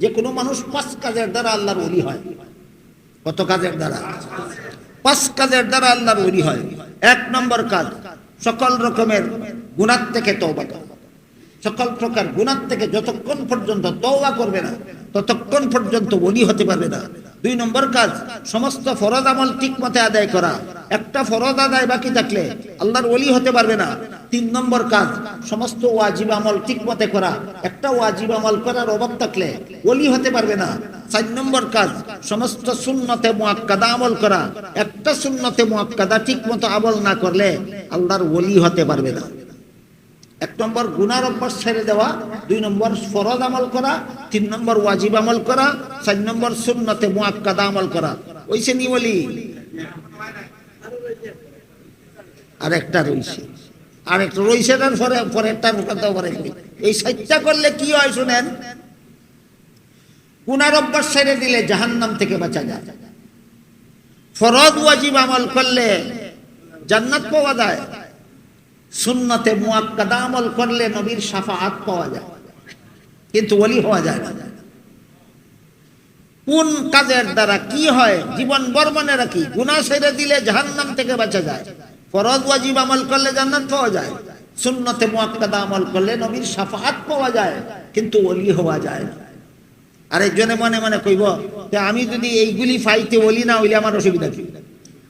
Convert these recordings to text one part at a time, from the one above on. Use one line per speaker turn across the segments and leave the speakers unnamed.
যে কোনো মানুষ পাঁচ কাজের দ্বারা আল্লাহর ওলি হয়। কত কাজের দ্বারা? পাঁচ কাজের দ্বারা আল্লাহর ওলি হয়। এক নম্বর কাজ, সকল রকমের গুণার থেকে করা। সকল প্রকার গুণার থেকে যতক্ষণ পর্যন্ত তৌবা করবে না, ততক্ষণ পর্যন্ত ওলি হতে পারবে না। দুই নম্বর কাজ, সমস্ত ফরজ আমল ঠিক মতে আদায় করা। একটা ফরজ আদায় বাকি থাকলে আল্লাহর ওলি হতে পারবে না। তিন নম্বর কাজ, সমস্ত ওয়াজিব আমল ঠিক মতে করা। একটা ওয়াজিব আমল করার অভাব থাকলে ওলি হতে পারবে না। চার নম্বর কাজ, সমস্ত সুন্নতে মুআক্কাদা আমল করা। একটা সুন্নতে মুআক্কাদা ঠিক মতো আমল না করলে আল্লাহর ওলি হতে পারবে না। এক নম্বর গুনার অভ্যাস ছেড়ে দেওয়া, দুই নম্বর ফরজ আমল করা, তিন নম্বর ওয়াজিব আমল করা, চার নম্বর সুন্নতে মুআক্কাদা আমল করা। ওইসে নি বলি? আর একটা রইছে। আর একটা রইছে তার পরে কথা পরে এই সাইটটা করলে কি হয় শুনেন? গুনার অভ্যাস ছেড়ে দিলে জাহান্নাম থেকে বাঁচা যায়। ফরজ ওয়াজিব আমল করলে জান্নাত পাওয়া যায়। সুন্নতে মুয়াক্কাদা আমল করলে নবীর সাফাআত পাওয়া যায়। কিন্তু ওলি হওয়া যায় না। কোন কাজের দ্বারা কি হয়? জীবন বর্মনে রাখি। গুনাহ ছেড়ে দিলে জাহান্নাম থেকে বাঁচা যায়। ফরজ, ওয়াজিব আমল করলে জান্নাত পাওয়া যায়। সুন্নতে মুয়াক্কাদা আমল করলে নবীর সাফাআত পাওয়া যায়, কিন্তু ওলি হওয়া যায় না। আর একজনে মনে মনে কইব যে আমি যদি এইগুলি ফাইতে ওলি না হইলে আমার অসুবিধা কি?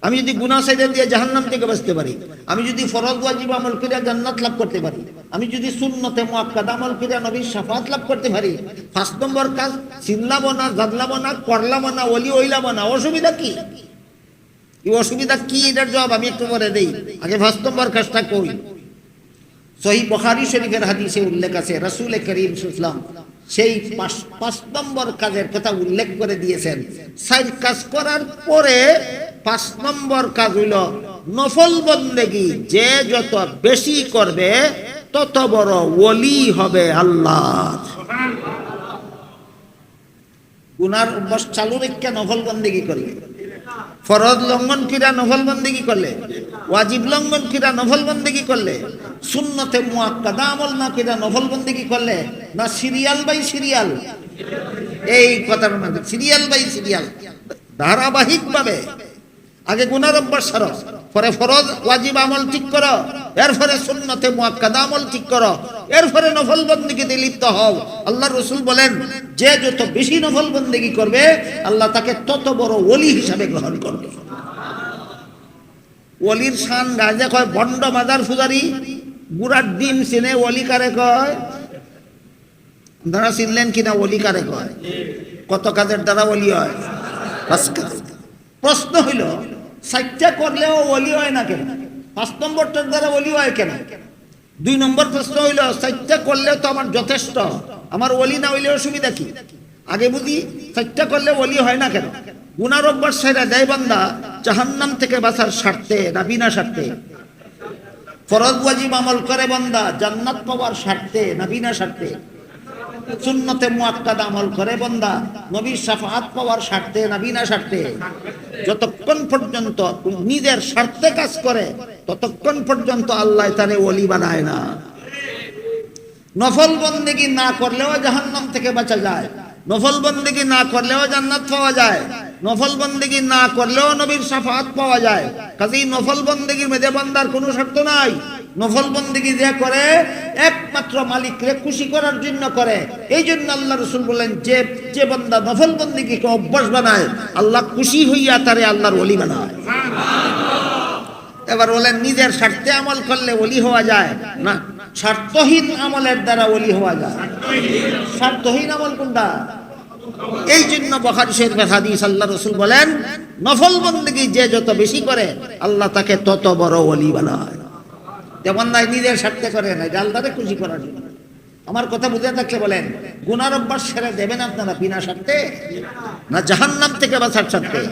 আমি যদি গুনাহ সাইডে দিয়ে জাহান্নাম থেকে বাঁচতে পারি, আমি যদি ফরজ, ওয়াজিব আমল করে জান্নাত লাভ করতে পারি, আমি যদি সুন্নতে মুআক্কাদ আমল করে নবীর শাফাত লাভ করতে পারি পাঁচ নম্বর কাজ চিনলাম না জানলাম না করলাম না, ওলি হইলাম না, অসুবিধা কি? এই অসুবিধা কি এটার জবাব আমি একটু পরে দেই। আগে পাঁচ নম্বর কাজটা কই? সহি বখারি শরীফের হাদিসে উল্লেখ আছে, রাসূল করিম সুসলাম সেই পাঁচ নম্বর কাজের কথা উল্লেখ করে দিয়েছেন। সাইড কাজ করার পরে পাঁচ নম্বর কাজ হইল নফল বন্দেগি, যে যত বেশি করবে, তত বড় ওলি হবে আল্লাহ। গুনার অভ্যাস চালু রেখে নফল বন্দেগি করলে। ফরজ লঙ্ঘন কিরা নফল বন্দেগি করলে। ওয়াজিব লঙ্ঘন কিরা নফল বন্দেগি করলে। সুন্নতে মুআক্কাদা আমল না কিরা নফল বন্দেগি করলে? না সিরিয়াল বাই সিরিয়াল। এই কথার মধ্যে সিরিয়াল বাই সিরিয়াল। ধারাবাহিক ভাবে আগে গুনার অভ্যাস সারো পরে ফরজ, ওয়াজিব আমল ঠিক করো, এরপরে সুন্নতে মুআক্কাদা আমল ঠিক করো, এরপরে নফল বন্দেগিতে লিপ্ত হও। আল্লাহ রসুল বলেন, যে যত বেশি নফল বন্দেগি করবে, আল্লাহ তাকে তত বড় ওলি হিসাবে গ্রহণ করবে। ওলির শান গাজে কয় বন্ড মাদার ফুজারি ডিম চিনে ওলি কারে কয়? আপনারা চিনলেন কিনা ওলি কারে কয়? কত কাজের দ্বারা ওলি হয়? প্রশ্ন হইল সাইটটা করলেও ওলি হয় না কেন? পাঁচ নম্বরটার দ্বারা ওলি হয় কেন? দুই নম্বর প্রশ্ন হইল সাইটটা করলেও তো আমার যথেষ্ট। আমার ওলি না হইলে অসুবিধা কি? আগে বুঝি সাইটটা করলে ওলি হয় না কেন? গুনার অভ্যাস সেরা দেয় বান্দা, জাহান্নাম থেকে বাঁচার স্বার্থে, না বিনা স্বার্থে। ফরজ ওয়াজিব আমল করে জান্নাত পাওয়ার স্বার্থে না বিনা স্বার্থে? সুন্নতে আমল করে নবীর পাওয়ার স্বার্থে না বিনা স্বার্থে? যতক্ষণ পর্যন্ত নিজের স্বার্থে কাজ করে, ততক্ষণ পর্যন্ত আল্লাহ তারে ওলি বানায় না। নফল বন্দেগি না করলেও জাহান্নাম থেকে বাঁচা যায়। নফল বন্দেগি না করলেও জান্নাত পাওয়া যায়। নফল বন্দেগি না করলেও নবীর সাফাত পাওয়া যায়। কাজেই নফল বন্দেগির মেজে বান্দার কোনো শর্ত নাই। নফল বন্দেগি যে করে, একমাত্র মালিককে খুশি করার জন্য করে। এই জন্য আল্লাহ রসুল বললেন, যে যে বান্দা নফল বন্দেগিকে অভ্যাস বানায়, আল্লাহ খুশি হইয়া তারে আল্লাহর অলি বানায়। এবার বলেন, নিজের স্বার্থে আমল করলে ওলি হওয়া যায়? না, স্বার্থহীন আমলের দ্বারা ওলি হওয়া যায়। স্বার্থহীন আমল কোনটা? এই জন্য বখারি শরীফের হাদিস আল্লাহ রসুল বলেন নফল বন্দী যে যত বেশি করে, আল্লাহ তাকে তত বড় ওলি বানায়। যেমন নাই, নিজের স্বার্থে করে না আল্লাহরে খুশি করার জন্য। আমার কথা বুঝে থাকলে বলেন, গুনার অভ্যাস সেরে দেবেন আপনারা বিনা স্বার্থে? না জাহান্নাম থেকে বাঁচার স্বার্থে?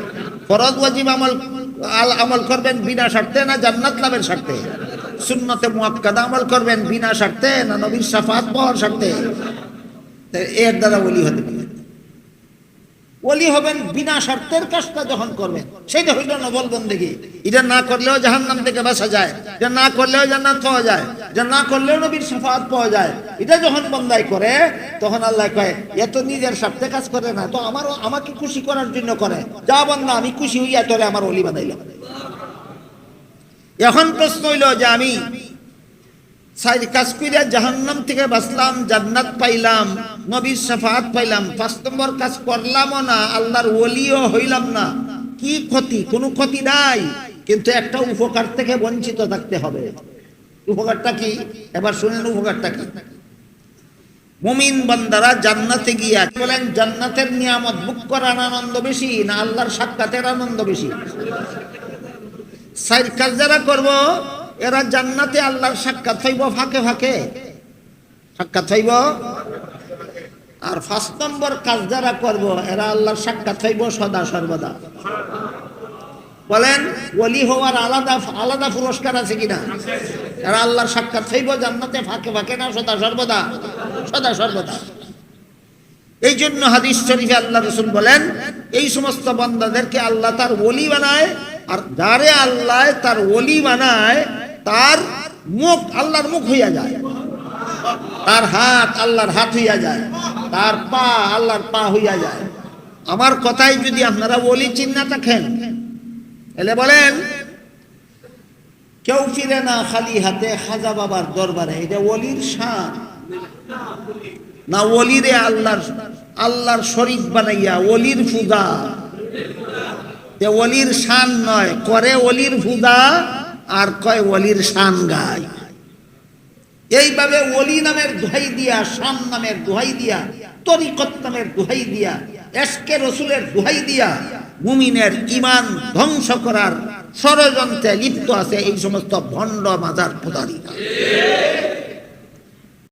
ফরজ, ওয়াজিব আমল, আল- আমল করবেন বিনা স্বার্থে না জান্নাত লাভের স্বার্থে? সুন্নতে মুআক্কাদা আমল করবেন বিনা স্বার্থে না নবীর সাফাত পাওয়ার স্বার্থে? এর দ্বারা ওলি হতে পারে। ওলি হবেন বিনা স্বার্থের কাজটা যখন করবেন। সেটা হইল নবল বন্দেগি। এটা না করলেও জাহান্নাম থেকে বাঁচা যায়। এটা না করলেও জান্নাত পাওয়া যায়। যে না করলেও নবীর সাফাত পাওয়া যায়। এটা যখন বন্দাই করে, তখন আল্লাহ কয় এত নিজের স্বার্থে কাজ করে না, তো আমারও আমাকে খুশি করার জন্য করে। যা বন্দা, আমি খুশি হইয়া তোরে আমার অলি বানাইলাম। এখন প্রশ্ন হইল যে আমি উপকারটা কি? এবার শুনেন উপকারটা কি? মুমিন বান্দারা জান্নাতে গিয়া বলেন, জান্নাতের নিয়ামত বুক করার আনন্দ বেশি না আল্লাহর সাক্ষাতের আনন্দ বেশি? সাইড কাজ যারা করব এরা জান্নাতে আল্লাহর সাক্ষাৎ হইব ফাঁকে ফাঁকে। সাক্ষাৎ হইব? আর ফার্স্ট নম্বর কাজ যারা করব, এরা আল্লাহর সাক্ষাৎ হইব সদা সর্বদা। বলেন, ওলি হওয়ার আলাদা আলাদা পুরস্কার আছে কিনা? এরা আল্লাহর সাক্ষাৎ হইব জান্নাতে ফাঁকে ফাঁকে না, সদা সর্বদা? সদা সর্বদা। এই জন্য হাদিস শরীফে আল্লাহ রসুল বলেন, এই সমস্ত বান্দাদেরকে আল্লাহ তার ওলি বানায়, আর যারে আল্লাহ তার ওলি বানায় তার মুখ, আল্লাহর মুখ হইয়া যায়। তার হাত, আল্লাহর হাত হইয়া যায়। তার পা, আল্লাহর পা হইয়া যায়। আমার কথাই যদি আপনারা ওলি চিন্না থাকেন এলে বলেন, কেউ ফিরে না খালি হাতে খাজা বাবার দরবারে, এটা ওলির শান। না ওলিরে আল্লাহর আল্লাহর শরীফ বানাইয়া ওলির ফুদা তে ওলির শান নয়, করে ওলির ফুদা আর কয় ওলির শান গায়। এইভাবে ওলি নামের দোহাই দিয়া, শান নামের দোহাই দিয়া, তরিকত নামের দোহাই দিয়া, এসকে রসুলের দোহাই দিয়া মুমিনের ইমান ধ্বংস করার ষড়যন্ত্রে লিপ্ত আছে এই সমস্ত ভণ্ড মাজার পদারীরা